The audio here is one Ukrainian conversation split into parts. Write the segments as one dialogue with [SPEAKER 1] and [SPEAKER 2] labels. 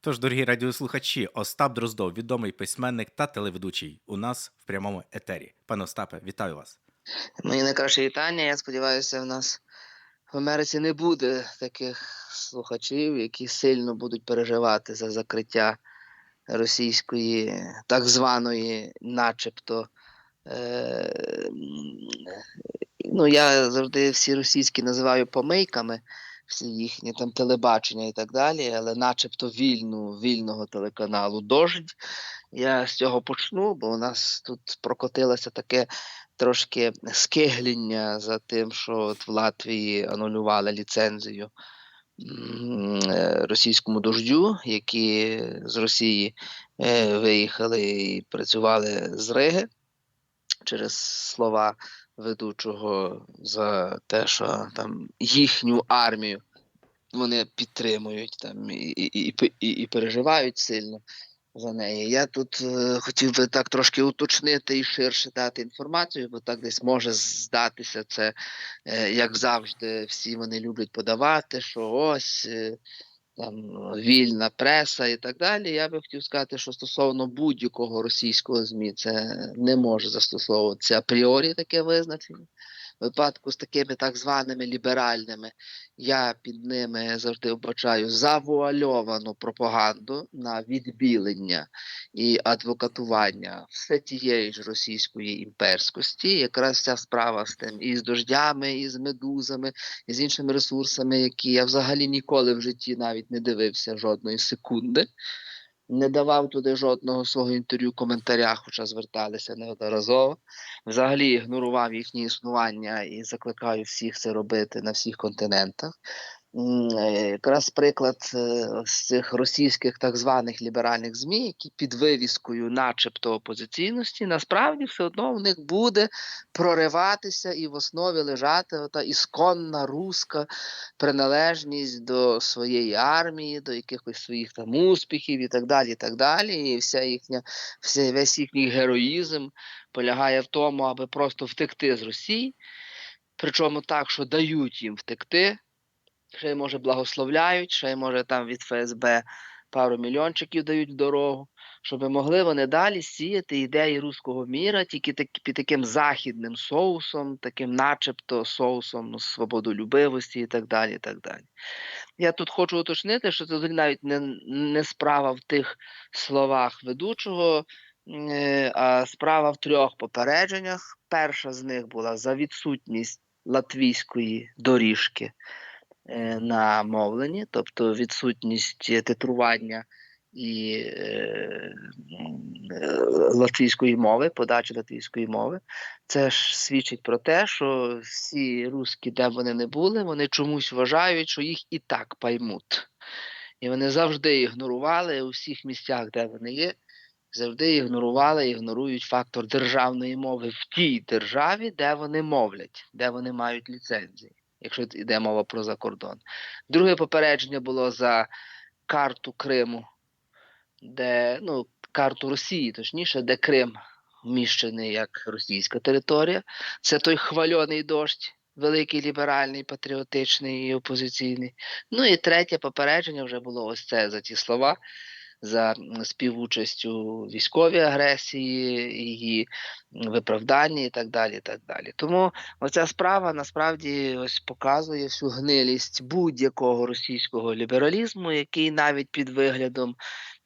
[SPEAKER 1] Тож, дорогі радіослухачі, Остап Дроздов, відомий письменник та телеведучий, у нас в прямому етері. Пане Остапе, вітаю вас.
[SPEAKER 2] Мої найкраще вітання. Я сподіваюся, в нас в Америці не буде таких слухачів, які сильно будуть переживати за закриття російської так званої, начебто. Е, ну, я завжди всі російські називаю помийками, всі їхні там телебачення і так далі, але начебто вільну, вільного телеканалу Дождь. Я з цього почну, бо у нас тут прокотилося таке трошки скигління за тим, що от в Латвії анулювали ліцензію е, російському дождю, які з Росії е, виїхали і працювали з Риги через слова ведучого за те, що там їхню армію вони підтримують там і, і, і, і, переживають сильно за неї. Я тут е, хотів би так трошки уточнити і ширше дати інформацію, бо так десь може здатися це, е, як завжди, всі вони люблять подавати, що ось. е, Там вільна преса і так далі. Я би хотів сказати, що стосовно будь-якого російського ЗМІ це не може застосовуватися апріорі таке визначення. Випадку з такими так званими ліберальними я під ними завжди вбачаю завуальовану пропаганду на відбілення і адвокатування все тієї ж російської імперськості. Якраз ця справа з тим і з дождями, і з медузами, і з іншими ресурсами, які я взагалі ніколи в житті навіть не дивився жодної секунди. Не давав туди жодного свого інтерв'ю коментаря, хоча зверталися неодноразово. Взагалі ігнорував їхнє існування і закликаю всіх це робити на всіх континентах. Е, Якраз приклад е, з цих російських так званих ліберальних ЗМІ, які під вивіскою, начебто опозиційності, насправді все одно в них буде прориватися і в основі лежати ота ісконна руська приналежність до своєї армії, до якихось своїх там успіхів і так далі. І так далі. І вся їхня, вся, весь їхній героїзм полягає в тому, аби просто втекти з Росії. Причому так, що дають їм втекти, ще й може благословляють, ще й може там від ФСБ пару мільйончиків дають в дорогу, щоб могли вони далі сіяти ідеї руського міра, тільки так, під таким західним соусом, таким начебто соусом ну, свободолюбивості і так далі. і так далі. Я тут хочу уточнити, що це навіть не, не справа в тих словах ведучого, е, а справа в трьох попередженнях. Перша з них була за відсутність латвійської доріжки на мовленні, тобто відсутність е, титрування і е, е, латвійської мови, подачі латвійської мови. Це ж свідчить про те, що всі русські, де б вони не були, вони чомусь вважають, що їх і так поймуть. І вони завжди ігнорували у всіх місцях, де вони є, завжди ігнорували, ігнорують фактор державної мови в тій державі, де вони мовлять, де вони мають ліцензії, якщо йде мова про закордон. Друге попередження було за карту Криму, де ну, карту Росії, точніше, де Крим вміщений як російська територія. Це той хвальоний дощ, великий ліберальний, патріотичний і опозиційний. Ну і третє попередження вже було ось це за ті слова. За м, співучастю у військовій агресії, її виправданні і так далі. і так далі. Тому оця справа насправді ось показує всю гнилість будь-якого російського лібералізму, який навіть під виглядом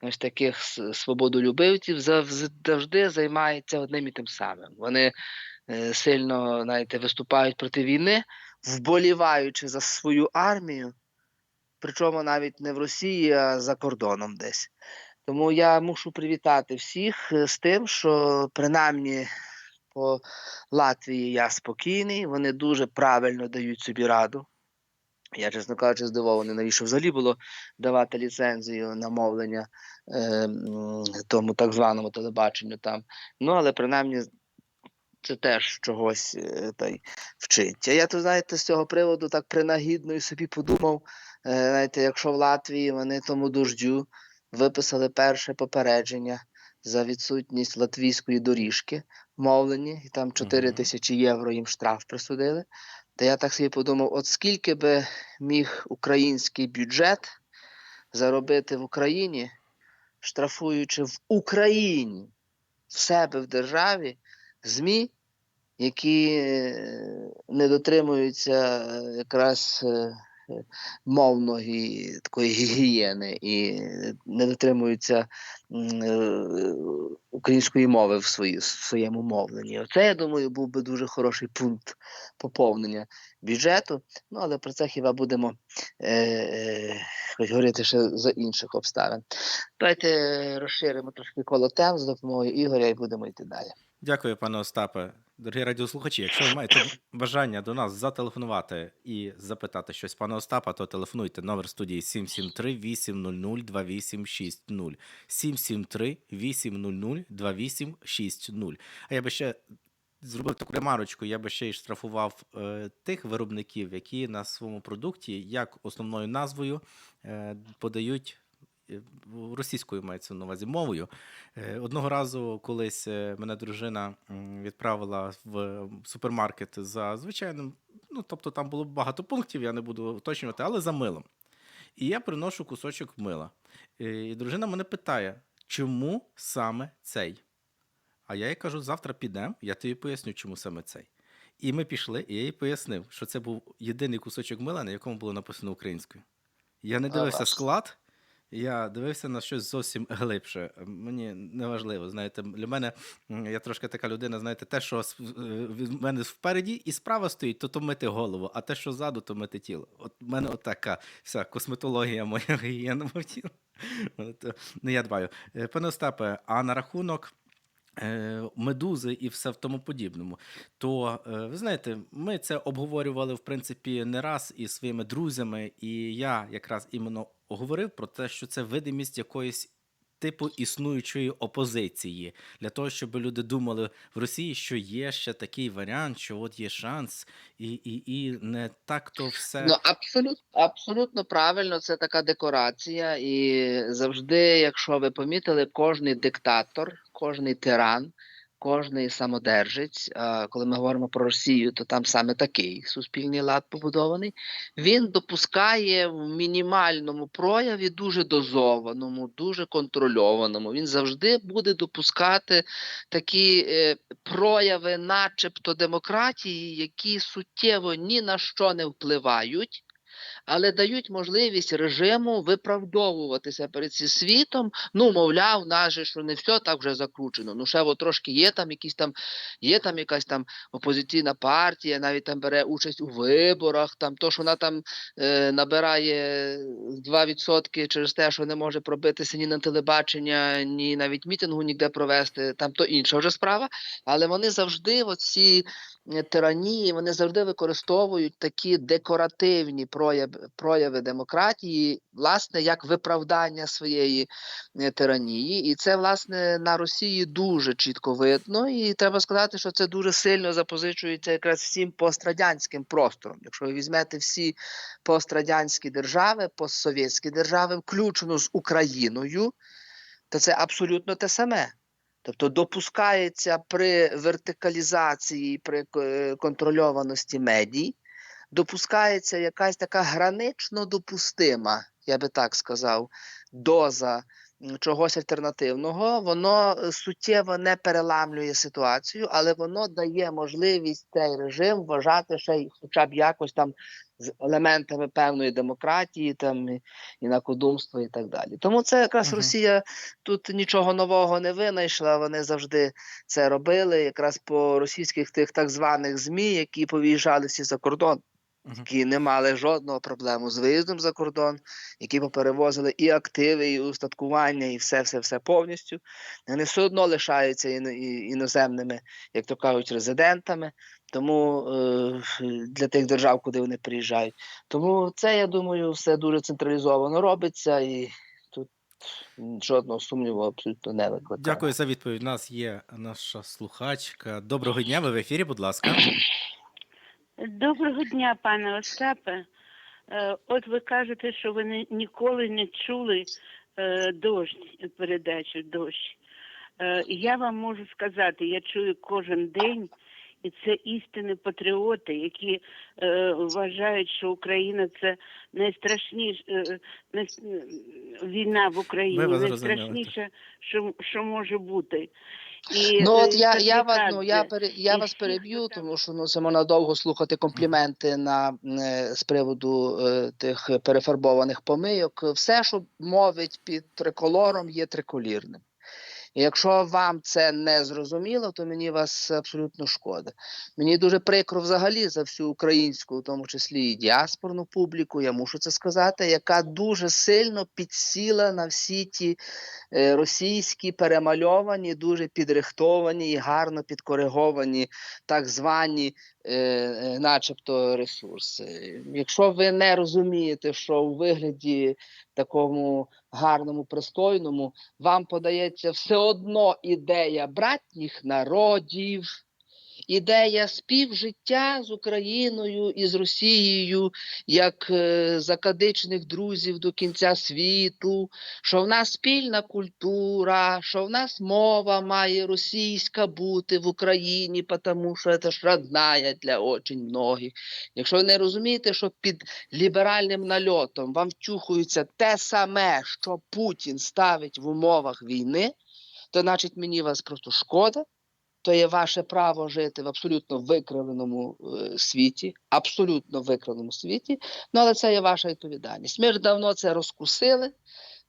[SPEAKER 2] ось таких свободолюбивців завжди займається одним і тим самим. Вони е, сильно знаєте, виступають проти війни, вболіваючи за свою армію, причому навіть не в Росії, а за кордоном десь. Тому я мушу привітати всіх е, з тим, що принаймні по Латвії я спокійний, вони дуже правильно дають собі раду. Я, чесно кажучи, здивований, навіщо взагалі було давати ліцензію на мовлення е, тому так званому телебаченню там. Ну, але принаймні це теж чогось е, та й вчить. А я тут, знаєте, з цього приводу так принагідно і собі подумав, е, знаєте, якщо в Латвії вони тому дождю виписали перше попередження за відсутність латвійської доріжки в мовленні, і там 4 тисячі євро їм штраф присудили. Та я так собі подумав: от скільки би міг український бюджет заробити в Україні, штрафуючи в Україні в себе в державі ЗМІ, які е, не дотримуються е, якраз е, мовної такої гігієни і не дотримуються української мови в, свої, в своєму мовленні. Оце, я думаю, був би дуже хороший пункт поповнення бюджету. Ну, але про це хіба будемо е, е, говорити ще за інших обставин. Давайте розширимо трошки коло тем з допомогою Ігоря і будемо йти далі.
[SPEAKER 1] Дякую, пане Остапе. Дорогі радіослухачі, якщо ви маєте бажання до нас зателефонувати і запитати щось пана Остапа, то телефонуйте номер студії 773 800 2860 773 800 2860. А я би ще зробив таку ремарочку, я би ще й штрафував е, тих виробників, які на своєму продукті як основною назвою е, подають російською мається на увазі мовою. Е, Одного разу колись е, мене дружина відправила в супермаркет за звичайним, ну тобто там було багато пунктів, я не буду уточнювати, але за милом. І я приношу кусочок мила. Е, І дружина мене питає, чому саме цей? А я їй кажу, завтра підемо, я тобі поясню, чому саме цей. І ми пішли, і я їй пояснив, що це був єдиний кусочок мила, на якому було написано українською. Я не дивився склад, я дивився на щось зовсім глибше. Мені не важливо, знаєте, для мене я трошки така людина, знаєте, те, що е, від мене впереді і справа стоїть, то то мити голову, а те, що ззаду, то мити тіло. От в мене отака вся косметологія моя гігієна тіла. Ну, я дбаю. Е, Пане Остапе, а на рахунок. Е, Медузи і все в тому подібному. То е, ви знаєте, ми це обговорювали в принципі не раз із своїми друзями, і я якраз іменно говорив про те, що це видимість якоїсь типу існуючої опозиції для того, щоб люди думали в Росії, що є ще такий варіант, що от є шанс, і, і, і не так то все.
[SPEAKER 2] Ну, абсолютно, абсолютно правильно, це така декорація. І завжди, якщо ви помітили, кожний диктатор, кожний тиран, кожний самодержець, а коли ми говоримо про Росію, то там саме такий суспільний лад побудований. Він допускає в мінімальному прояві, дуже дозованому, дуже контрольованому. Він завжди буде допускати такі е, прояви, начебто демократії, які суттєво ні на що не впливають, але дають можливість режиму виправдовуватися перед цим світом. Ну, мовляв, нас що не все так вже закручено. Ну, ще от трошки є там якісь там, є там якась там опозиційна партія, навіть там бере участь у виборах. Там то, що вона там е, набирає 2% через те, що не може пробитися ні на телебачення, ні навіть мітингу ніде провести. Там то інша вже справа. Але вони завжди, оці е, тиранії, вони завжди використовують такі декоративні прояви, прояви демократії, власне, як виправдання своєї е, тиранії. І це, власне, на Росії дуже чітко видно. І треба сказати, що це дуже сильно запозичується якраз всім пострадянським простором. Якщо ви візьмете всі пострадянські держави, постсовєтські держави, включно з Україною, то це абсолютно те саме. Тобто допускається при вертикалізації, при е, контрольованості медій, допускається якась така гранично допустима, я би так сказав, доза чогось альтернативного. Воно е, суттєво не переламлює ситуацію, але воно дає можливість цей режим вважати ще й хоча б якось там з елементами певної демократії, там і- інакодумства і так далі. Тому це якраз
[SPEAKER 1] Мгм.
[SPEAKER 2] Росія тут нічого нового не винайшла. Вони завжди це робили, якраз по російських тих так званих ЗМІ, які повиїжджали всі за кордон. Які не мали жодного проблему з виїздом за кордон, які поперевозили і активи, і устаткування, і все, все, все повністю. Вони все одно лишаються іно- іноземними, як то кажуть, резидентами. Тому е, для тих держав, куди вони приїжджають. Тому це, я думаю, все дуже централізовано робиться і тут жодного сумніву абсолютно не викликає.
[SPEAKER 1] Дякую за відповідь. У нас є наша слухачка. Доброго дня, ви в ефірі, будь ласка.
[SPEAKER 3] Доброго дня, пане Остапе. Е, От ви кажете, що ви ні- ніколи не чули е, дощ, передачу дощ. Е, Я вам можу сказати, я чую кожен день, і це істинні патріоти, які е, вважають, що Україна це найстрашніше, е, най- війна в Україні найстрашніше, що, що може бути. І,
[SPEAKER 2] Ну от
[SPEAKER 3] е,
[SPEAKER 2] я, я, вас, ну, я, пере, я вас переб'ю, тому що ну, це можна довго слухати компліменти на, е, з приводу е, тих перефарбованих помийок. Все, що мовить під триколором, є триколірним. І якщо вам це не зрозуміло, то мені вас абсолютно шкода. Мені дуже прикро взагалі за всю українську, в тому числі і діаспорну публіку, я мушу це сказати, яка дуже сильно підсіла на всі ті е, російські перемальовані, дуже підрихтовані і гарно підкориговані так звані, начебто, ресурси. Якщо ви не розумієте, що у вигляді такому гарному, пристойному вам подається все одно ідея братніх народів. Ідея співжиття з Україною і з Росією як е, закадичних друзів до кінця світу, що в нас спільна культура, що в нас мова має російська бути в Україні, тому що це ж родная для очень многих. Якщо ви не розумієте, що під ліберальним нальотом вам втюхується те саме, що Путін ставить в умовах війни, то значить мені вас просто шкода. То є ваше право жити в абсолютно викривленому е, світі, абсолютно викривленому світі. Ну але це є ваша відповідальність. Ми ж давно це розкусили.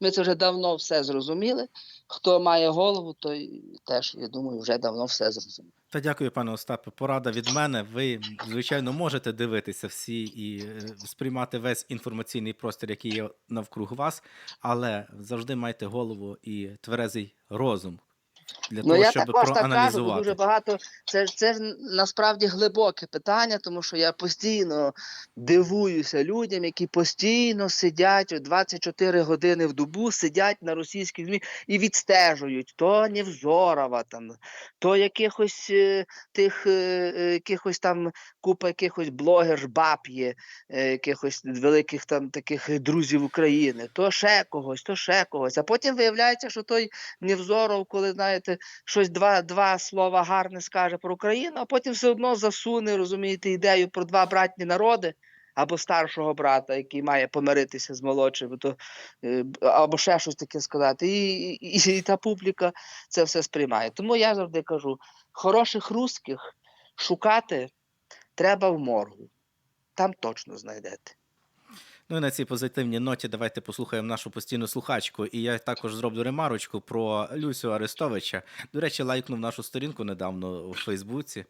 [SPEAKER 2] Ми це вже давно все зрозуміли. Хто має голову, той теж, я думаю, вже давно все зрозумів.
[SPEAKER 1] Та дякую, пане Остапе. Порада від мене. Ви, звичайно, можете дивитися всі і е, сприймати весь інформаційний простір, який є навкруг вас, але завжди майте голову і тверезий розум для
[SPEAKER 2] Ну
[SPEAKER 1] того,
[SPEAKER 2] я
[SPEAKER 1] щоб
[SPEAKER 2] також так кажу, дуже багато. Це це ж насправді глибоке питання, тому що я постійно дивуюся людям, які постійно сидять 24 години в добу, сидять на російській ЗМІ і відстежують то Невзорова, там, то якихось е, тих е, е, якихось там купа якихось блогер, баб є, якихось великих там таких друзів України, то ще когось, то ще когось. А потім виявляється, що той Невзоров, коли знаєте, щось два, два слова гарне скаже про Україну, а потім все одно засуне, розумієте, ідею про два братні народи. Або старшого брата, який має помиритися з молодшим, то, е, або ще щось таке сказати. І, і, і, і та публіка це все сприймає. Тому я завжди кажу: хороших русських шукати треба в моргу. Там точно знайдете.
[SPEAKER 1] Ну і на цій позитивній ноті давайте послухаємо нашу постійну слухачку. І я також зроблю ремарочку про Люсю Арестовича. До речі, лайкнув нашу сторінку недавно у Фейсбуці.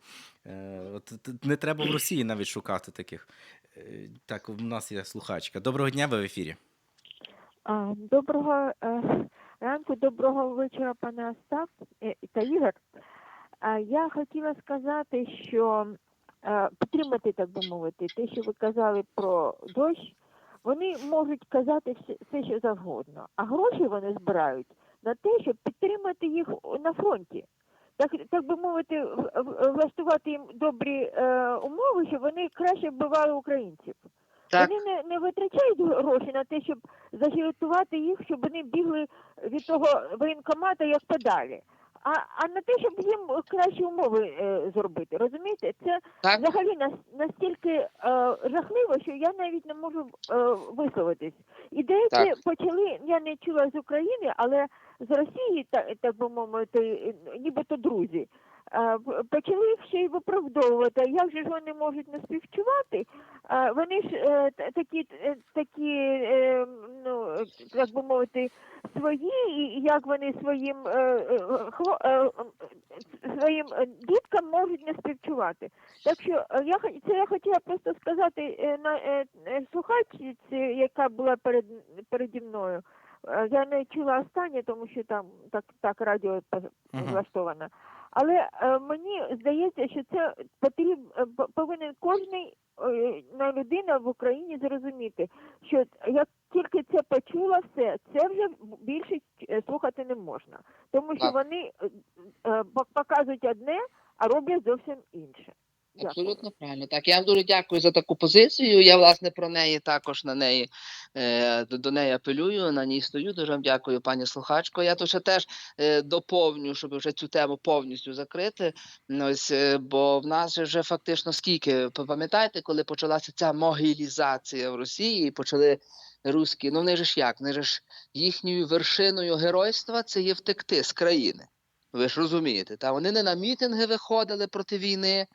[SPEAKER 1] Е, От не треба в Росії навіть шукати таких. Е, Так, у нас є слухачка. Доброго дня, ви в ефірі.
[SPEAKER 4] Доброго е, ранку, доброго вечора, пане Остап та Ігор. Я хотіла сказати, що підтримати, так би мовити, те, що ви казали про дощ, вони можуть казати все, що завгодно, а гроші вони збирають на те, щоб підтримати їх на фронті. Так, так би мовити, влаштувати їм добрі е, умови, щоб вони краще вбивали українців.
[SPEAKER 2] Так,
[SPEAKER 4] Вони не, не витрачають гроші на те, щоб загіртувати їх, щоб вони бігли від того воєнкомата як подалі. А, а на те, щоб їм кращі умови е, зробити. Розумієте? Це
[SPEAKER 2] так.
[SPEAKER 4] взагалі нас, настільки е, жахливо, що я навіть не можу е, висловитись. І деякі
[SPEAKER 2] Так.
[SPEAKER 4] почали, я не чула з України, але з Росії, так, так би мовити, нібито друзі. Почали ще й виправдовувати. Як же ж вони можуть не співчувати? Вони ж е, такі, е, такі е, ну, як би мовити, свої, і як вони своїм, своїм діткам можуть не співчувати. Так що я це я хотіла просто сказати на слухачці, яка була перед переді мною. Я не чула останнє, тому що там так, так радіо пос-
[SPEAKER 1] Мгм.
[SPEAKER 4] влаштовано. Але е, мені здається, що це потріб, е, повинен кожний е, на людина в Україні зрозуміти, що як тільки це почула все, це вже більше слухати не можна, тому що вони показують одне, а роблять зовсім інше. Дякую.
[SPEAKER 2] Абсолютно правильно. Так, я дуже дякую за таку позицію. Я власне про неї також на неї е, до, до неї апелюю, на ній стою. Дуже вам дякую, пані слухачко. Я тут ще теж е, доповню, щоб вже цю тему повністю закрити. Ось, е, бо в нас вже фактично скільки пам'ятаєте, коли почалася ця могилізація в Росії, і почали руські, ну вони ж як? Вони ж їхньою вершиною геройства це є втекти з країни. Ви ж розумієте, та вони не на мітинги виходили проти війни,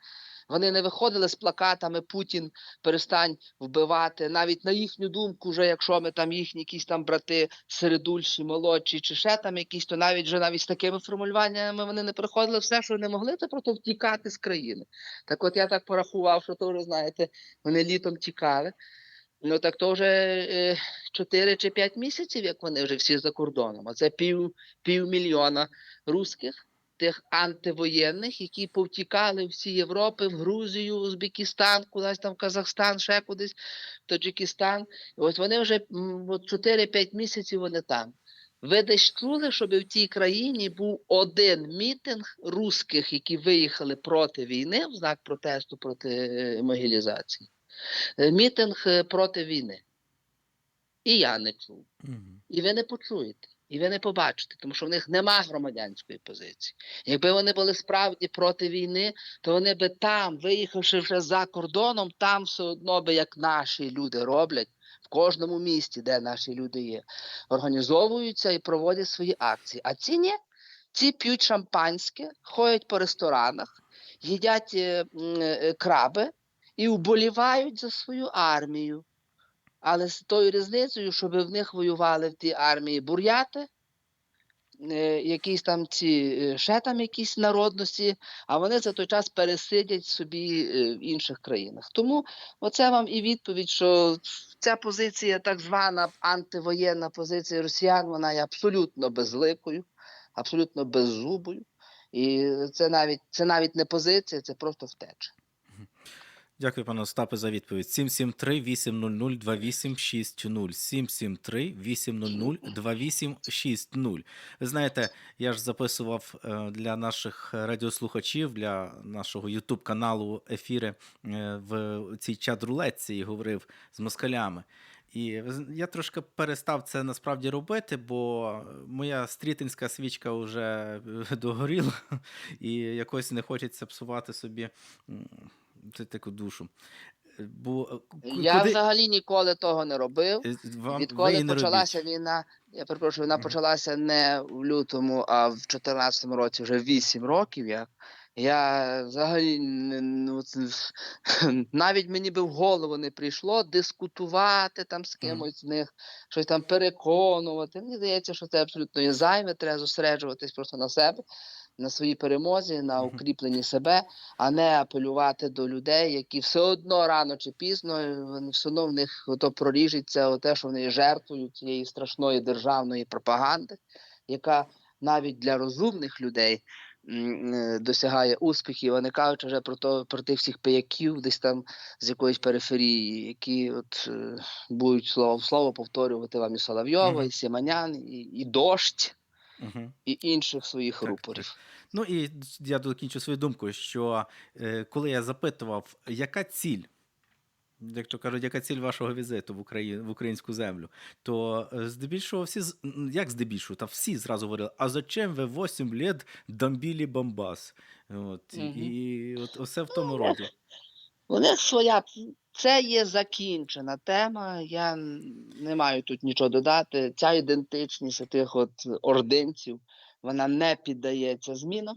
[SPEAKER 2] вони не виходили з плакатами Путін перестань вбивати. Навіть на їхню думку, вже якщо ми там їхні якісь там брати середульші, молодші, чи ще там якісь, то навіть вже навіть з такими формулюваннями вони не приходили. Все, що вони могли, це просто втікати з країни. Так от я так порахував, що то вже знаєте, вони літом тікали. Ну так то вже е, 4 чи 5 місяців, як вони вже всі за кордоном. А це пів, півмільйона русських, тих антивоєнних, які повтікали всі Європи, в Грузію, Узбекистан, кудись там в Казахстан, ще кудись, в Таджикистан. І ось вони вже от 4-5 місяців вони там. Ви десь чули, щоб в цій країні був один мітинг русських, які виїхали проти війни в знак протесту проти е, могилізації? Е, Мітинг е, проти війни. І я не чув. І ви не почуєте, і ви не побачите, тому що в них нема громадянської позиції. Якби вони були справді проти війни, то вони би там, виїхавши вже за кордоном, там все одно би, як наші люди роблять, в кожному місті, де наші люди є, організовуються і проводять свої акції. А ці ні, ці п'ють шампанське, ходять по ресторанах, їдять е, е, краби і вболівають за свою армію. Але з тою різницею, щоб в них воювали в тій армії буряти, е, якісь там ці е, ще там якісь народності, а вони за той час пересидять собі е, в інших країнах. Тому оце вам і відповідь, що ця позиція, так звана антивоєнна позиція росіян, вона є абсолютно безликою, абсолютно беззубою. І це навіть це навіть не позиція, це просто втеча.
[SPEAKER 1] Дякую, пане Остапе, за відповідь. 773 800 2860 773 800 2860 Ви знаєте, я ж записував е, для наших радіослухачів, для нашого Ютуб каналу ефіри е, в цій чат-рулетці і говорив з москалями. І я трошки перестав це насправді робити, бо моя стрітинська свічка вже е, догоріла, і якось не хочеться псувати собі це таку душу. Е, Бо е,
[SPEAKER 2] Я
[SPEAKER 1] куди-
[SPEAKER 2] взагалі ніколи того не робив.
[SPEAKER 1] е, вам
[SPEAKER 2] Відколи
[SPEAKER 1] не
[SPEAKER 2] почалася
[SPEAKER 1] робіть.
[SPEAKER 2] війна, я перепрошую, вона почалася не в лютому, а в 2014 році, вже 8 років як. Я взагалі ну, навіть мені би в голову не прийшло дискутувати там з кимось з них, щось там переконувати. Мені здається, що це абсолютно є зайве, треба зосереджуватись просто на себе, на своїй перемозі, на укріпленні себе, а не апелювати до людей, які все одно рано чи пізно е, вони все одно в них ото проріжеться те, що вони жертвою цієї страшної державної пропаганди, яка навіть для розумних людей е, досягає успіхів, а не кажучи вже про то про тих всіх пияків, десь там з якоїсь периферії, які от е, будуть слово в слово повторювати вам і Соловйова, і Сіманян, і, і дощ,
[SPEAKER 1] Мгм.
[SPEAKER 2] і інших своїх
[SPEAKER 1] Так,
[SPEAKER 2] рупорів.
[SPEAKER 1] Ну і я докінчу свою думку, що е, коли я запитував, яка ціль, як то кажуть, яка ціль вашого візиту в Україну в українську землю, то е, здебільшого всі як здебільшого, та всі зразу говорили, а зачем ви 8 лет дамбілі Бомбас? От,
[SPEAKER 2] Мгм.
[SPEAKER 1] І от усе в тому роді.
[SPEAKER 2] У них своя це є закінчена тема. Я не маю тут нічого додати. Ця ідентичність тих от ординців вона не піддається змінам.